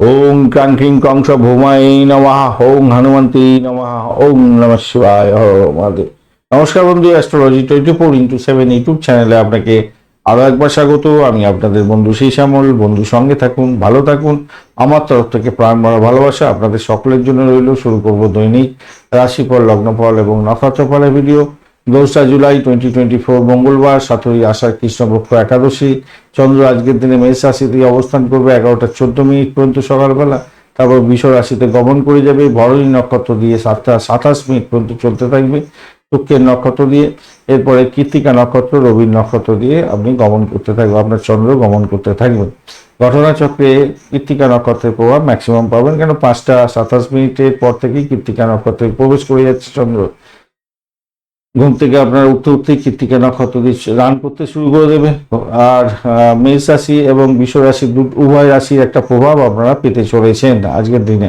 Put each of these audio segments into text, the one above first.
ওং ক্রাঙ্কিং কংস ভৌমাই নমঃ। ওং হনুমন্তী নমঃ। ওং নম শিবায়। মহাদেব। নমস্কার বন্ধু astrology twenty four into seven YouTube চ্যানেলে আপনাকে আরও একবার স্বাগত। আমি আপনাদের বন্ধু সেই শ্যামল বন্ধু সঙ্গে থাকুন, ভালো থাকুন। আমার তরফ থেকে প্রাণ ভরা ভালোবাসা আপনাদের সকলের জন্য রইল। শুরু করব দৈনিক রাশিফল, লগ্নফল এবং নক্ষত্রফলের ভিডিও দোসরা জুলাই টোয়েন্টি টোয়েন্টি ফোর মঙ্গলবার, সাতই আষাঢ় কৃষ্ণপক্ষ একাদশী। চন্দ্র আজকের দিনে মেষ রাশিতে অবস্থান করবে এগারোটা চোদ্দ মিনিট পর্যন্ত সকালবেলা। তারপর বিষ রাশিতে গমন করে যাবে। ভরণী নক্ষত্র দিয়ে সাতটা সাতাশ মিনিট পর্যন্ত চলতে থাকবে শুক্রের নক্ষত্র দিয়ে। এরপরে কৃত্তিকা নক্ষত্র, রবির নক্ষত্র দিয়ে আপনি গমন করতে থাকবে আপনার চন্দ্র গমন করতে থাকবে ঘটনাচক্রে কৃত্তিকা নক্ষত্রের প্রভাব ম্যাক্সিমাম পাবেন কেন? পাঁচটা সাতাশ মিনিটের পর থেকেই কৃত্তিকা নক্ষত্রে প্রবেশ করে যাচ্ছে চন্দ্র। ঘুম থেকে আপনার উঠতে উঠতে কৃত্তিকা নক্ষত্র রান করতে শুরু করে দেবে। আর মেষ রাশি এবং বিশ্ব রাশি উভয় রাশির একটা প্রভাব আপনারা পেতে চলেছেন আজকের দিনে।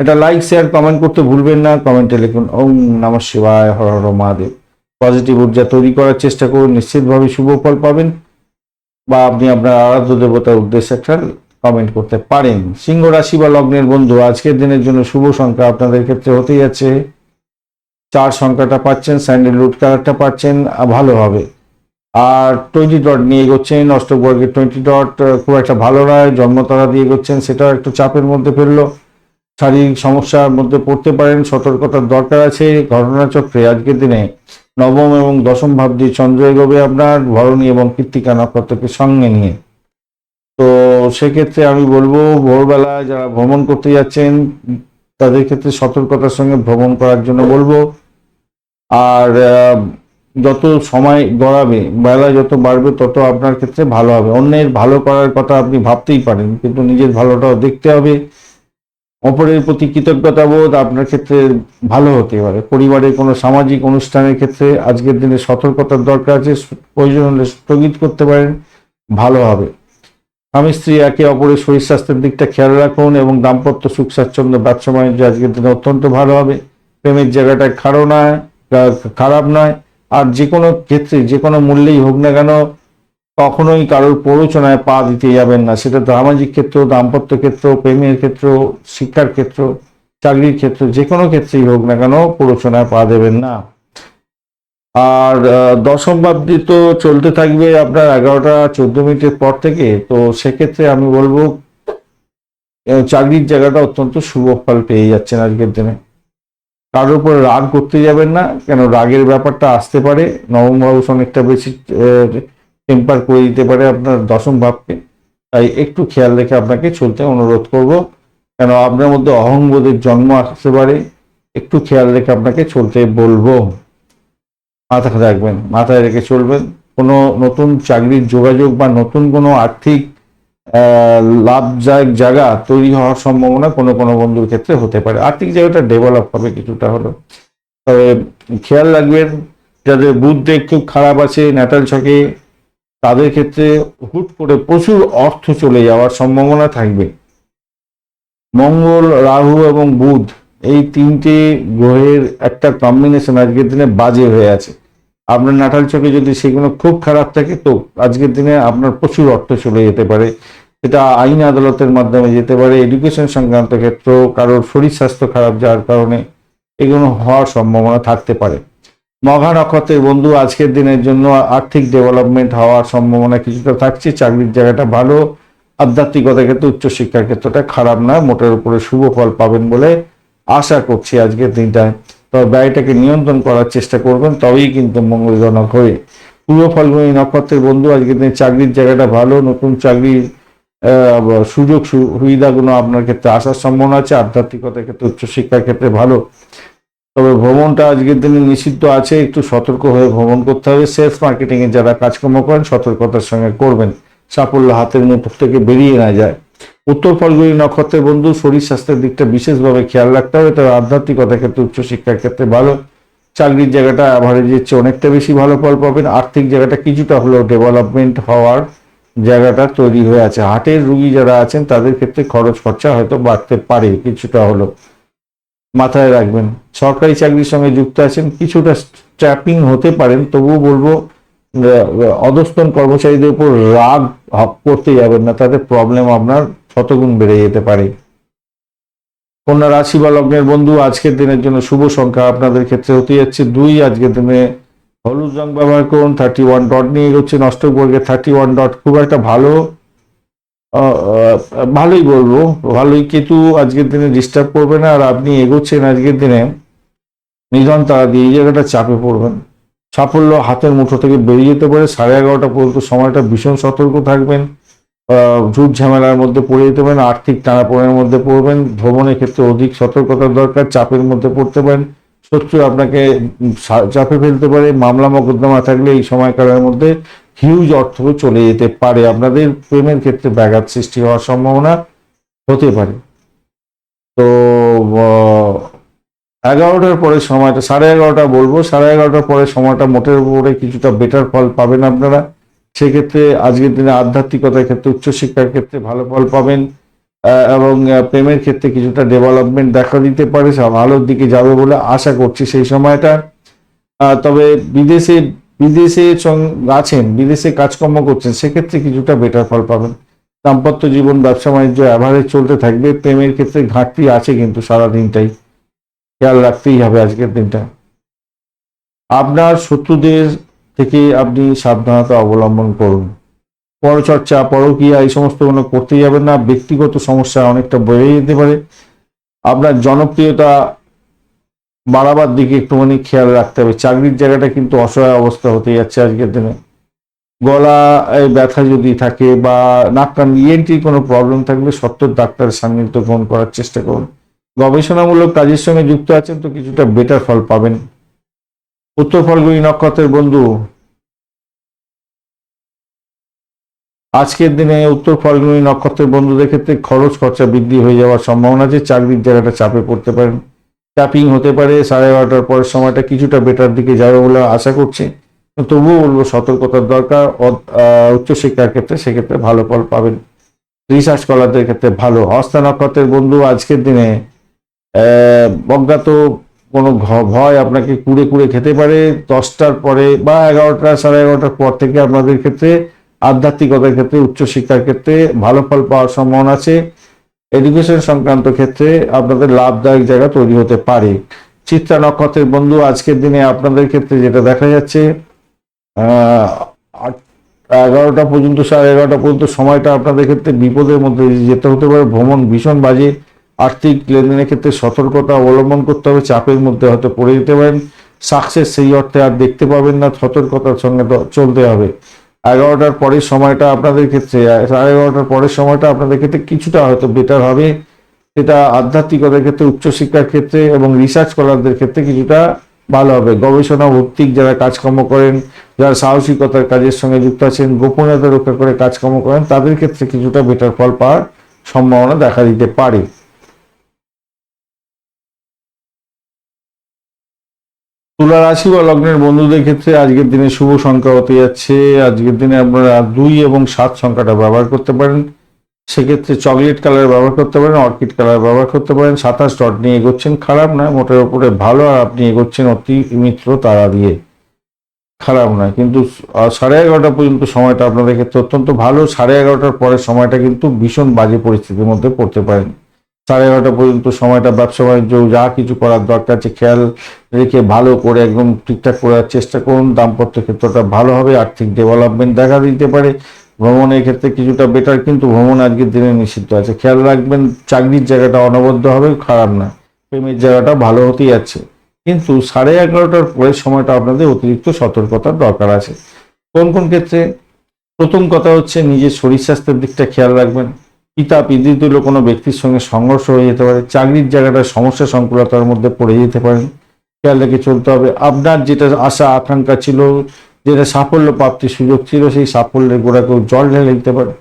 এটা লাইক শেয়ার কমেন্ট করতে ভুলবেন না। কমেন্টে লিখুন, ওম নম শিবায়, হর হর মহাদেব। পজিটিভ ঊর্জা তৈরি করার চেষ্টা করুন, নিশ্চিতভাবে শুভ ফল পাবেন। বা আপনি আপনার আরাধ্য দেবতার উদ্দেশ্যে একটা কমেন্ট করতে পারেন। সিংহ রাশি বা লগ্নের বন্ধু, আজকের দিনের জন্য শুভ সংখ্যা আপনাদের ক্ষেত্রে হতে যাচ্ছে। চার সংখ্যাটা পাচ্ছেন স্যান্ডেলউড কালারটা পাচ্ছেন ভালো হবে। আর টোয়েন্টি ডট নিয়ে এগোচ্ছেন, অষ্টবর্গের টোয়েন্টি ডট খুব একটা ভালো নয়, জন্মতারা দিয়ে এগোচ্ছেন, সেটাও একটু চাপের মধ্যে ফেলল। শারীরিক সমস্যার মধ্যে পড়তে পারেন, সতর্কতার দরকার আছে, ঘটনাচক্রে আজকের দিনে নবম এবং দশম ভাব দিয়ে চন্দ্র এগোবে আপনার, ভরণী এবং কৃত্তিকা নক্ষত্রকে সঙ্গে নিয়ে। তো সেক্ষেত্রে আমি বলব ভোরবেলা যারা ভ্রমণ করতে যাচ্ছেন, তাদের ক্ষেত্রে সতর্কতার সঙ্গে ভ্রমণ করার জন্য বলব। আর যত সময় গড়াবে, বেলা যত বাড়বে, তত আপনার ক্ষেত্রে ভালো হবে। অন্যের ভালো করার কথা আপনি ভাবতেই পারেন, কিন্তু নিজের ভালোটাও দেখতে হবে। অপরের প্রতি কৃতজ্ঞতা বোধ আপনার ক্ষেত্রে ভালো হতে পারে। পরিবারের কোনো সামাজিক অনুষ্ঠানের ক্ষেত্রে আজকের দিনে সতর্কতার দরকার আছে, প্রয়োজন হলে স্থগিত করতে পারেন, ভালো হবে। স্বামী স্ত্রী একে অপরের শরীর স্বাস্থ্যের দিকটা খেয়াল রাখুন এবং দাম্পত্য সুখ স্বাচ্ছন্দ্য ব্যবসা বাণিজ্য আজকের দিনে অত্যন্ত ভালো হবে। প্রেমের জায়গাটা খারাপ নয়। খারাপ নয়। আর যে কোনো ক্ষেত্রে, যে কোনো মূল্যেই হোক না কেন, কখনোই কারোর প্ররোচনায় পা দিতে যাবেন না। সেটা সামাজিক ক্ষেত্র, দাম্পত্য ক্ষেত্র, প্রেমের ক্ষেত্র, শিক্ষার ক্ষেত্র, চাকরির ক্ষেত্র, যে কোনো ক্ষেত্রেই হোক না কেন প্ররোচনায় পা দেবেন না। আর দশম ভাবটি তো চলতে থাকবে আপনার এগারোটা চোদ্দ মিনিটের পর থেকে। তো সেক্ষেত্রে আমি বলব চাকরির জায়গাটা অত্যন্ত শুভ ফল পেয়ে যাচ্ছেন আজকের দিনে। কারোর উপর রাগ করতে যাবেন না, কেন রাগের ব্যাপারটা আসতে পারে নবম ভাবস অনেকটা বেশি টেম্পার করে দিতে পারে আপনার দশম ভাবকে। তাই একটু খেয়াল রেখে আপনাকে চলতে অনুরোধ করব, কেন আপনার মধ্যে অহংবোধের জন্ম আসতে পারে, একটু খেয়াল রেখে আপনাকে চলতে বলব। মাথায় রাখবেন, মাথায় রেখে চলবেন। কোনো নতুন চাকরির যোগাযোগ বা নতুন কোনো আর্থিক লাভদায়ক জায়গা তৈরি হওয়ার সম্ভাবনা কোনো কোনো বন্ধুর ক্ষেত্রে হতে পারে। আর্থিক জায়গাটা ডেভেলপ হবে কিছুটা হলো তবে খেয়াল রাখবেন, যাদের বুদ্ধ একটু খারাপ আছে ন্যাটাল ছকে তাদের ক্ষেত্রে হুট করে প্রচুর অর্থ চলে যাওয়ার সম্ভাবনা থাকবে। মঙ্গল, রাহু এবং বুধ এই তিনটে গ্রহের একটা কম্বিনেশন আজকের দিনে বাজে হয়ে আছে। আপনার নাটাল চোখে যদি সেগুলো খুব খারাপ থাকে, তো আজকের দিনে আপনার প্রচুর অর্থ চলে যেতে পারে। সেটা আইন আদালতের মাধ্যমে যেতে পারে, এডুকেশন সংক্রান্ত ক্ষেত্র, কারোর শরীর স্বাস্থ্য খারাপ যাওয়ার কারণে এগুলো হওয়ার সম্ভাবনা থাকতে পারে। মঘা নক্ষত্রের বন্ধু আজকের দিনের জন্য আর্থিক ডেভেলপমেন্ট হওয়ার সম্ভাবনা কিছুটা থাকছে, চাকরির জায়গাটা ভালো আধ্যাত্মিকতার ক্ষেত্রে, উচ্চশিক্ষার ক্ষেত্রটা খারাপ না, মোটের উপরে শুভ ফল পাবেন বলে আশা করছি আজকের দিনটায়। তবে ব্যয়টাকে নিয়ন্ত্রণ করার চেষ্টা করবেন, তবেই কিন্তু মঙ্গলজনক হয়ে পূর্ব ফলগুনি নক্ষত্রের বন্ধু, আজকের দিনে চাকরির জায়গাটা ভালো, নতুন চাকরির সুযোগ সুবিধাগুলো আপনার ক্ষেত্রে আসার সম্ভাবনা আছে আধ্যাত্মিকতার ক্ষেত্রে উচ্চশিক্ষার ক্ষেত্রে ভালো। তবে ভ্রমণটা আজকের দিনে নিষিদ্ধ আছে, একটু সতর্ক হয়ে ভ্রমণ করতে হবে। সেলস মার্কেটিংয়ে যারা কাজকর্ম করেন, সতর্কতার সঙ্গে করবেন। সাফল্য হাতের মুঠ থেকে বেরিয়ে না যায়। উত্তর ফলগুলি নক্ষত্রের বন্ধু, শরীর স্বাস্থ্যের দিকটা বিশেষভাবে খেয়াল রাখতে হবে, তবে আধ্যাত্মিকতার ক্ষেত্রে উচ্চশিক্ষার ক্ষেত্রে ভালো। চাকরির জায়গাটা অ্যাভারেজের চেয়ে অনেকটা বেশি ভালো ফল পাবেন। আর্থিক জায়গাটা কিছুটা হলেও ডেভেলপমেন্ট হওয়ার জায়গাটা তৈরি হয়ে আছে। হাটের রুগী যারা আছেন, তাদের ক্ষেত্রে খরচ খরচা হয়তো বাড়তে পারে, কিছুটা হলো মাথায় রাখবেন, সরকারি চাকরির সঙ্গে যুক্ত আছেন, কিছুটা স্ট্র্যাপিং হতে পারেন, তবুও বলব অধস্তন কর্মচারীদের উপর রাগ করতে যাবেন না তাদের প্রবলেম আপনার শতগুণ বেড়ে যেতে পারে। কন্যা রাশি বা লগ্নের বন্ধু, আজকের দিনের জন্য শুভ সংখ্যা আপনাদের ক্ষেত্রে হতে যাচ্ছে দুই। আজকের দিনে হলুদ রং ব্যবহার করুন থার্টি ওয়ান ডট নিয়ে এগোচ্ছেন অষ্টবর্গে থার্টি ওয়ান ডট খুব একটা ভালো ভালোই বলব, ভালোই কেতু আজকের দিনে ডিস্টার্ব করবে না, আর আপনি এগোচ্ছেন আজকের দিনে, নিধন তারা দিয়ে জায়গাটা চাপে পড়বেন। সাফল্য হাতের মুঠো থেকে বেরিয়ে যেতে পারে। সাড়ে এগারোটা পর্যন্ত সময়টা ভীষণ সতর্ক থাকবেন। ঝুট ঝামেলার মধ্যে পড়ে যেতে পারেন, আর্থিক টানাপোড়েনের মধ্যে পড়বেন, ভ্রমণের ক্ষেত্রে অধিক সতর্কতার দরকার, চাপের মধ্যে পড়তে পারেন। শত্রু আপনাকে চাপে ফেলতে পারে। মামলা মকদ্দমা থাকলে এই সময়কালের মধ্যে হিউজ অর্থ চলে যেতে পারে। আপনাদের প্রেমের ক্ষেত্রে ব্যাঘাত সৃষ্টি হওয়ার সম্ভাবনা হতে পারে। তো এগারোটার পরে সময়টা, সাড়ে এগারোটা বলব, সাড়ে এগারোটার পরে সময়টা মোটের উপরে কিছুটা বেটার ফল পাবেন আপনারা। সেক্ষেত্রে আজকের দিনে আধ্যাত্মিকতার ক্ষেত্রে, উচ্চশিক্ষার ক্ষেত্রে ভালো ফল পাবেন এবং প্রেমের ক্ষেত্রে কিছুটা ডেভেলপমেন্ট দেখা দিতে পারে সব ভালোর দিকে যাবে বলে আশা করছি সেই সময়টা। তবে বিদেশে বিদেশে আছেন, বিদেশে কাজকর্ম করছেন, সেক্ষেত্রে কিছুটা বেটার ফল পাবেন। দাম্পত্য জীবন, ব্যবসা, বাণিজ্য অ্যাভারেজ চলতে থাকবে, প্রেমের ক্ষেত্রে ঘাটতি আছে কিন্তু সারা দিনটাই খেয়াল রাখতেই হবে আজকের দিনটা। আপনার শত্রুদের থেকে আপনি সাবধানতা অবলম্বন করুন। পরচর্চা পরকীয়া এই সমস্ত কোনো করতে যাবেন না। ব্যক্তিগত সমস্যা অনেকটা বেড়ে যেতে পারে। আপনার জনপ্রিয়তা বাড়াবার দিকে একটুখানি খেয়াল রাখতে হবে। চাকরির জায়গাটা কিন্তু অসহায় অবস্থা হতে যাচ্ছে আজকের দিনে। গলা ব্যথা যদি থাকে বা নাক কান ইএনটির কোনো প্রবলেম থাকলে সত্তর ডাক্তারের সান্নিধ্য গ্রহণ করার চেষ্টা করুন। গবেষণামূলক কাজের সঙ্গে যুক্ত আছেন তো কিছুটা বেটার ফল পাবেন। উত্তর ফলগুলি নক্ষত্রের বন্ধু। আজকের দিনে উত্তর ফলগুলি নক্ষত্রের বন্ধুদের ক্ষেত্রে খরচ খরচা বৃদ্ধি হয়ে যাওয়ার সম্ভাবনা আছে। চাকরির জায়গাটা চাপে পড়তে পারেন। ট্যাপিং হতে পারে, সাড়ে এগারোটার পরের সময়টা কিছুটা বেটার দিকে যাবে বলে আশা করছি। তবুও বলব, সতর্কতার দরকার। উচ্চশিক্ষার ক্ষেত্রে সেক্ষেত্রে ভালো ফল পাবেন। রিসার্চ স্কলারদের ক্ষেত্রে ভালো। হস্তা নক্ষত্রের বন্ধু, আজকের দিনে অজ্ঞাত কোনো ভয় আপনাকে কুড়ে কুড়ে খেতে পারে। দশটার পরে বা এগারোটা, সাড়ে এগারোটার পর থেকে আপনাদের ক্ষেত্রে, আধ্যাত্মিকতার ক্ষেত্রে, উচ্চশিক্ষার ক্ষেত্রে ভালো ফল পাওয়ার সম্ভাবনা আছে। এডুকেশন সংক্রান্ত ক্ষেত্রে আপনাদের লাভদায়ক জায়গা তৈরি হতে পারে। চিত্রা নক্ষত্রের বন্ধু, আজকের দিনে আপনাদের ক্ষেত্রে যেটা দেখা যাচ্ছে এগারোটা পর্যন্ত, সাড়ে এগারোটা পর্যন্ত সময়টা আপনাদের ক্ষেত্রে বিপদের মধ্যে যেতে হতে পারে। ভ্রমণ ভীষণ বাজে। আর্থিক লেনদেনের ক্ষেত্রে সতর্কতা অবলম্বন করতে হবে, চাপের মধ্যে হয়তো পড়ে যেতে পারেন। সাকসেস সেই অর্থে আর দেখতে পাবেন না, সতর্কতার সঙ্গে চলতে হবে। এগারোটার পরের সময়টা আপনাদের ক্ষেত্রে, সাড়ে এগারোটার পরের সময়টা আপনাদের ক্ষেত্রে কিছুটা হয়তো বেটার হবে। সেটা আধ্যাত্মিকতার ক্ষেত্রে, উচ্চশিক্ষার ক্ষেত্রে এবং রিসার্চ স্কলারদের ক্ষেত্রে কিছুটা ভালো হবে। গবেষণা, ভিত্তিক যারা কাজকর্ম করেন, যারা সাহসিকতার কাজের সঙ্গে যুক্ত আছেন, গোপনীয়তা রক্ষা করে কাজকর্ম করেন, তাদের ক্ষেত্রে কিছুটা বেটার ফল পাওয়ার সম্ভাবনা দেখা দিতে পারে। তুলা রাশি বা লগ্নের বন্ধুদের ক্ষেত্রে আজকের দিনে শুভ সংখ্যা হতে যাচ্ছে। আজকের দিনে আপনারা দুই এবং সাত সংখ্যাটা ব্যবহার করতে পারেন। সেক্ষেত্রে চকলেট কালার ব্যবহার করতে পারেন, অর্কিড কালার ব্যবহার করতে পারেন। সাতাশ ডট নিয়ে এগোচ্ছেন, খারাপ নয়, মোটের উপরে ভালো। আর আপনি এগোচ্ছেন অতি মিত্র তারা দিয়ে, খারাপ নয়। কিন্তু সাড়ে এগারোটা পর্যন্ত সময়টা আপনাদের ক্ষেত্রে অত্যন্ত ভালো। সাড়ে এগারোটার পরের সময়টা কিন্তু ভীষণ বাজে পরিস্থিতির মধ্যে পড়তে পারেন। সাড়ে এগারোটা পর্যন্ত সময়টা ব্যবসা বাণিজ্য, যা কিছু করার দরকার আছে, খেয়াল রেখে ভালো করে একদম ঠিকঠাক করার চেষ্টা করুন। দাম্পত্য ক্ষেত্রটা ভালো হবে, আর্থিক ডেভেলপমেন্ট দেখা দিতে পারে। ভ্রমণের ক্ষেত্রে কিছুটা বেটার কিন্তু ভ্রমণ আজকের দিনে নিষিদ্ধ আছে। খেয়াল রাখবেন, চাকরির জায়গাটা অনবদ্য হবে, খারাপ না। প্রেমের জায়গাটা ভালো হতেই যাচ্ছে কিন্তু সাড়ে এগারোটার পরের সময়টা আপনাদের অতিরিক্ত সতর্কতার দরকার আছে। কোন কোন ক্ষেত্রে? প্রথম কথা হচ্ছে নিজের শরীর স্বাস্থ্যের দিকটা খেয়াল রাখবেন। পিতা পিতৃতুল্য কোনো ব্যক্তির সঙ্গে সংঘর্ষ হয়ে যেতে পারে, চাকরির জায়গাটা সমস্যা সংকুলতার মধ্যে পড়ে যেতে পারেন খেয়াল রেখে চলতে হবে, আপনার যেটা আশা, আকাঙ্ক্ষা ছিল, যেটা সাফল্য প্রাপ্তির সুযোগ ছিল, সেই সাফল্যের গোড়াকেও জল ঢেলে দিতে পারে।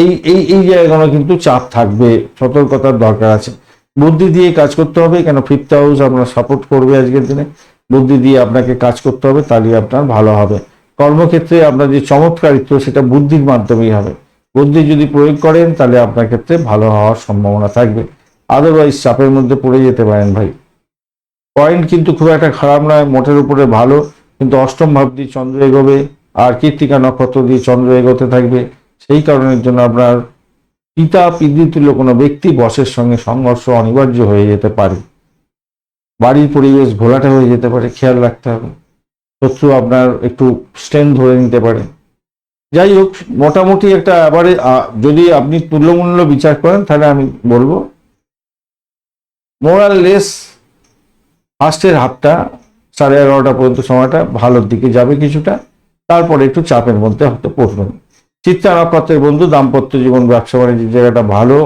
এই এই এই জায়গাগুলো কিন্তু চাপ থাকবে, সতর্কতার দরকার আছে। বুদ্ধি দিয়ে কাজ করতে হবে, কেন ফিফথ হাউস আপনার সাপোর্ট করবে আজকের দিনে। বুদ্ধি দিয়ে আপনাকে কাজ করতে হবে তাহলে আপনার ভালো হবে। কর্মক্ষেত্রে আপনার যে চমৎকারিত্ব, সেটা বুদ্ধির মাধ্যমেই হবে। বুদ্ধি যদি প্রয়োগ করেন, তাহলে আপনার ক্ষেত্রে ভালো হওয়ার সম্ভাবনা থাকবে। আদারওয়াইজ চাপের মধ্যে পড়ে যেতে পারেন ভাই। পয়েন্ট কিন্তু খুব একটা খারাপ নয়, মোটের উপরে ভালো। কিন্তু অষ্টম ভাব দিয়ে চন্দ্র এগোবে, আর কীর্তিকা নক্ষত্র দিয়ে চন্দ্র এগোতে থাকবে। সেই কারণের জন্য আপনার পিতা, পিতৃতুল্য কোনো ব্যক্তি বসের সঙ্গে সংঘর্ষ অনিবার্য হয়ে যেতে পারে। বাড়ির পরিবেশ ঘোলাটে হয়ে যেতে পারে, খেয়াল রাখতে হবে। শত্রু আপনার একটু স্ট্রেন ধরে নিতে পারে। যাই হোক মোটামুটি একটা আবারে যদি আপনি তুল্যমূল্য বিচার করেন, তাহলে আমি বলব মোরাল লেস ফার্স্টের হাফটা সাড়ে এগারোটা পর্যন্ত সময়টা ভালোর দিকে যাবে কিছুটা, তারপরে একটু চাপের মধ্যে হয়তো পড়বেন। চিত্তা নক্ষত্রের বন্ধু, দাম্পত্য জীবন, ব্যবসা বাণিজ্যের জায়গাটা ভালো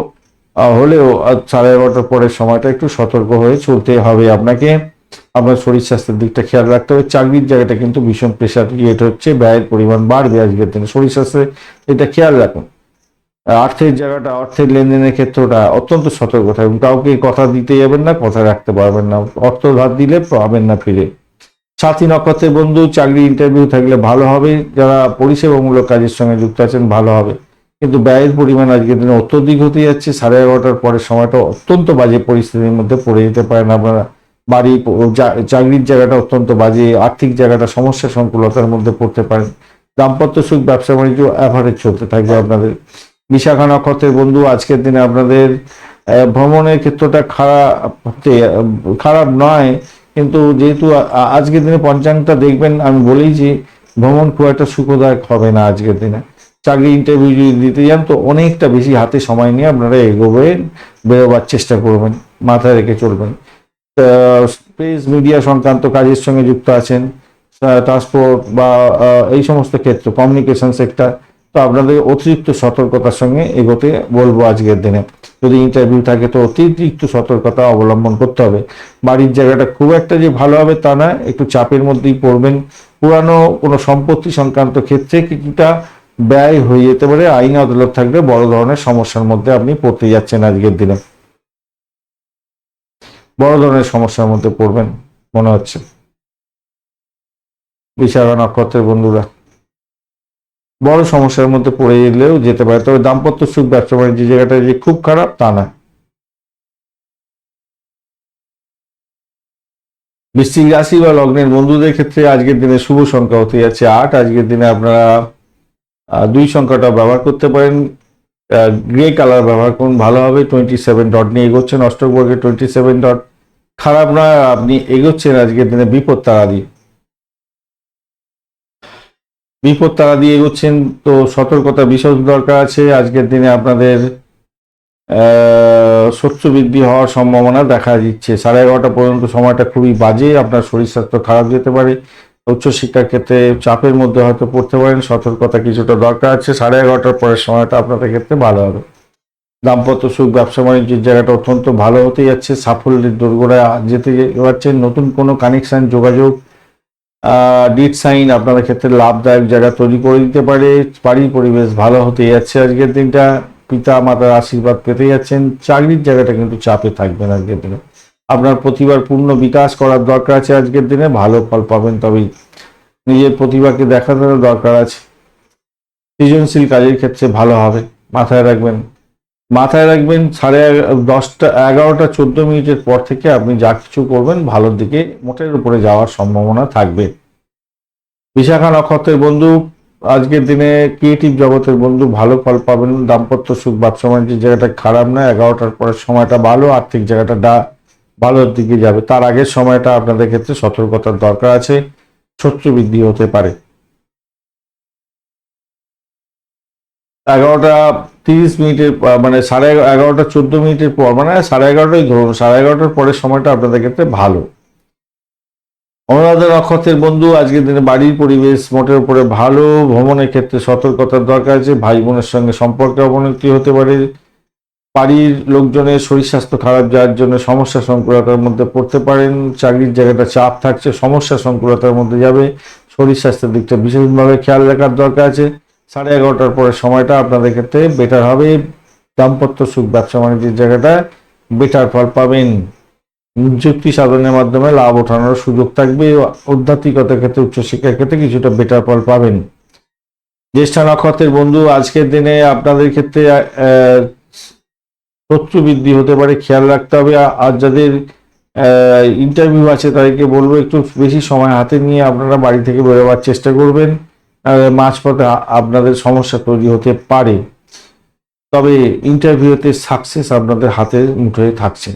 হলেও সাড়ে এগারোটার পরের সময়টা একটু সতর্ক হয়ে চলতে হবে আপনাকে। আপনার শরীর স্বাস্থ্যের দিকটা খেয়াল রাখতে হবে। চাকরির জায়গাটা কিন্তু ভীষণ প্রেশার ক্রিয়েট হচ্ছে, ব্যয়ের পরিমাণ বাড়বে আজকের দিনে। শরীর স্বাস্থ্যে এটা খেয়াল রাখুন। আর আর্থের জায়গাটা, অর্থের লেনদেনের ক্ষেত্রটা অত্যন্ত সতর্ক থাকবেন কাউকে কথা দিতে যাবেন না, কথা রাখতে পারবেন না। অর্থ ধার দিলে পাবেন না ফিরে। সাথী নক্ষত্রের বন্ধু, চাকরি ইন্টারভিউ থাকলে ভালো হবে। যারা পরিষেবামূলক কাজের সঙ্গে যুক্ত আছেন, ভালো হবে। কিন্তু ব্যয়ের পরিমাণ আজকের দিনে অত্যধিক হতে যাচ্ছে। সাড়ে এগারোটার পরের সময়টা অত্যন্ত বাজে পরিস্থিতির মধ্যে পড়ে যেতে পারেন আপনারা। বাড়ি চাকরির জায়গাটা অত্যন্ত বাজে, আর্থিক জায়গাটা সমস্যা সংকুলতার মধ্যে পড়তে পারেন। দাম্পত্য সুখ, ব্যবসা বাণিজ্য অ্যাভারেজ চলতে থাকবে আপনাদের। বিশাখা নক্ষত্রের বন্ধু, আজকের দিনে আপনাদের ভ্রমণের ক্ষেত্রটা খারাপ খারাপ নয়, কিন্তু যেহেতু আজকের দিনে পঞ্চাঙ্গটা দেখবেন, আমি বলেইছি ভ্রমণ খুব একটা সুখদায়ক হবে না আজকের দিনে। চাকরি ইন্টারভিউ যদি দিতে যান, তো অনেকটা বেশি হাতে সময় নিয়ে আপনারা এগোবেন, বেরোবার চেষ্টা করবেন, মাথায় রেখে চলবেন। স্পেস মিডিয়া সংক্রান্ত কাজের সঙ্গে যুক্ত আছেন ট্রান্সপোর্ট বা এই সমস্ত ক্ষেত্র কমিউনিকেশন সেক্টর তো আপনাদের অতিরিক্ত সতর্কতার সঙ্গে এগোতে বলব আজকের দিনে। যদি ইন্টারভিউ থাকে তো অতিরিক্ত সতর্কতা অবলম্বন করতে হবে। বাড়ির জায়গাটা খুব একটা যে ভালো হবে তা না, একটু চাপের মধ্যেই পড়বেন। পুরানো কোনো সম্পত্তি সংক্রান্ত ক্ষেত্রে কিছুটা ব্যয় হয়ে যেতে পারে, আইন আদালত থাকলে বড় ধরনের সমস্যার মধ্যে আপনি পড়তে যাচ্ছেন আজকের দিনে। বড় ধরনের সমস্যার মধ্যে পড়বেন, মনে হচ্ছে। বিশাখা নক্ষত্রের বন্ধুরা, বড় সমস্যার মধ্যে পড়ে গেলেও যেতে পারে, তবে দাম্পত্য সুখ, ব্যবসা বাণিজ্য জায়গাটা যে খুব খারাপ, তা না বৃশ্চিক রাশি বা লগ্নের বন্ধুদের ক্ষেত্রে আজকের দিনে শুভ সংখ্যা হতে যাচ্ছে আট। আজকের দিনে আপনারা দুই সংখ্যাটা ব্যবহার করতে পারেন। গ্রে কালার ব্যবহার করুন, ভালো হবে টোয়েন্টি সেভেন ডট নিয়ে এগোচ্ছেন অষ্টকবর্গের টোয়েন্টি সেভেন ডট খারাপ নয় আপনি এগোচ্ছেন আজকের দিনে, বিপদ তারা দিয়ে। বিপদ তারা দিয়ে এগোচ্ছেন, তো সতর্কতা বিশেষ দরকার আছে, আজকের দিনে আপনাদের শস্য বৃদ্ধি হওয়ার সম্ভাবনা দেখা দিচ্ছে। সাড়ে এগারোটা পর্যন্ত সময়টা খুবই বাজে, আপনার শরীর স্বাস্থ্য খারাপ যেতে পারে। উচ্চশিক্ষার ক্ষেত্রে চাপের মধ্যে হয়তো পড়তে পারেন, সতর্কতা কিছুটা দরকার আছে। সাড়ে এগারোটার পরের সময়টা আপনাদের ক্ষেত্রে ভালো হবে। দাম্পত্য সুখ, ব্যবসা বাণিজ্যের জায়গাটা অত্যন্ত ভালো হতে যাচ্ছে। সাফল্যের দোরগোড়ায় যেতে পারছেন নতুন কোনো কানেকশান যোগাযোগ ডিট সাইন আপনাদের ক্ষেত্রে লাভদায়ক জায়গা তৈরি করে দিতে পারে। বাড়ির পরিবেশ ভালো হতে যাচ্ছে আজকের দিনটা। পিতা মাতার আশীর্বাদ পেতে যাচ্ছেন। চাকরির জায়গাটা কিন্তু চাপে থাকবেন আজকের দিনে। আপনার প্রতিভার পূর্ণ বিকাশ করার দরকার আছে আজকের দিনে, ভালো ফল পাবেন তবেই। নিজের প্রতিভাকে দেখানোর দরকার আছে। সৃজনশীল কাজের ক্ষেত্রে ভালো হবে। মাথায় রাখবেন। মাথায় রাখবেন, সাড়ে দশটা, এগারোটা, চোদ্দ মিনিটের পর থেকে আপনি যা কিছু করবেন, ভালোর দিকে মোটের উপরে যাওয়ার সম্ভাবনা থাকবে। বিশাখা নক্ষত্রের বন্ধু, আজকের দিনে ক্রিয়েটিভ জগতের বন্ধু, ভালো ফল পাবেন। দাম্পত্য সুখ ব্যবসা বাণিজ্যের জায়গাটা খারাপ না এগারোটার পরের সময়টা ভালো, আর্থিক জায়গাটা ডা ভালোর দিকে যাবে। তার আগের সময়টা আপনাদের ক্ষেত্রে সতর্কতার দরকার আছে, শত্রু বৃদ্ধি হতে পারে। এগারোটা তিরিশ মিনিটের মানে সাড়ে এগা- এগারোটা চোদ্দ মিনিটের পর মানে সাড়ে এগারোটাই ধরুন, সাড়ে এগারোটার পরের সময়টা আপনাদের ক্ষেত্রে ভালো। অনুরাধা নক্ষত্রের বন্ধু, আজকের দিনে বাড়ির পরিবেশ মোটের উপরে ভালো ভ্রমণের ক্ষেত্রে সতর্কতার দরকার আছে, ভাই বোনের সঙ্গে সম্পর্কে অবনতি হতে পারে বাড়ির লোকজনের শরীর স্বাস্থ্য খারাপ যাওয়ার জন্য সমস্যা সংকুলতার মধ্যে পড়তে পারেন, চাকরির জায়গাটা চাপ থাকছে, সমস্যা সংকুলতার মধ্যে যাবে, শরীর স্বাস্থ্যের দিকটা বিশেষভাবে খেয়াল রাখার দরকার আছে। সাড়ে এগারোটার পরের সময়টা আপনাদের ক্ষেত্রে বেটার হবে। দাম্পত্য সুখ ব্যবসা বাণিজ্যের জায়গাটা বেটার ফল পাবেন। নিযুক্তি সাধনের মাধ্যমে লাভ ওঠানোর সুযোগ থাকবে। আধ্যাত্মিকতার ক্ষেত্রে, উচ্চশিক্ষার ক্ষেত্রে কিছুটা বেটার ফল পাবেন। জ্যেষ্ঠা নক্ষত্রের বন্ধু, আজকের দিনে আপনাদের ক্ষেত্রে শত্রু বৃদ্ধি হতে পারে, খেয়াল রাখতে হবে। আর যাদের ইন্টারভিউ আছে তাদেরকে বলব, একটু বেশি সময় হাতে নিয়ে আপনারা বাড়ি থেকে বেরোবার চেষ্টা করবেন। মাঝপথে আপনাদের সমস্যা তৈরি হতে পারে। তবে ইন্টারভিউতে সাকসেস আপনাদের হাতে মুঠোয় থাকছে।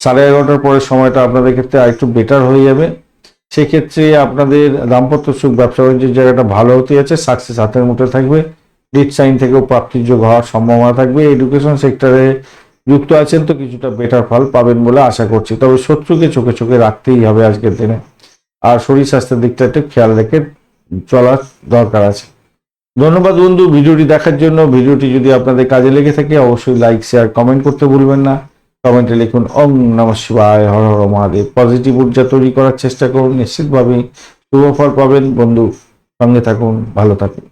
সাড়ে এগারোটার পরের সময়টা আপনাদের ক্ষেত্রে আরেকটু বেটার হয়ে যাবে। সেক্ষেত্রে আপনাদের দাম্পত্য সুখ ব্যবসা বাণিজ্যের জায়গাটা ভালো হতে যাচ্ছে সাকসেস হাতের মুঠোয় থাকবে। লিড সাইন থেকেও প্রাপ্তির যোগ হওয়ার সম্ভাবনা থাকবে। এডুকেশন সেক্টরে যুক্ত আছেন তো কিছুটা বেটার ফল পাবেন বলে আশা করছি। তবে শত্রুকে চোখে চোখে রাখতেই হবে আজকের দিনে। আর শরীর স্বাস্থ্যের দিকটা একটু খেয়াল রেখে চলার দরকার আছে। ধন্যবাদ বন্ধু, ভিডিওটি দেখার জন্য। ভিডিওটি যদি আপনাদের কাজে লেগে থাকে, অবশ্যই লাইক শেয়ার কমেন্ট করতে ভুলবেন না। কমেন্টে লিখুন, ওম নমঃ শিবায়, হর হর মহাদেব। পজিটিভ ঊর্জা তৈরি করার চেষ্টা করুন। নিশ্চিতভাবেই শুভ ফল পাবেন। বন্ধু, সঙ্গে থাকুন, ভালো থাকুন।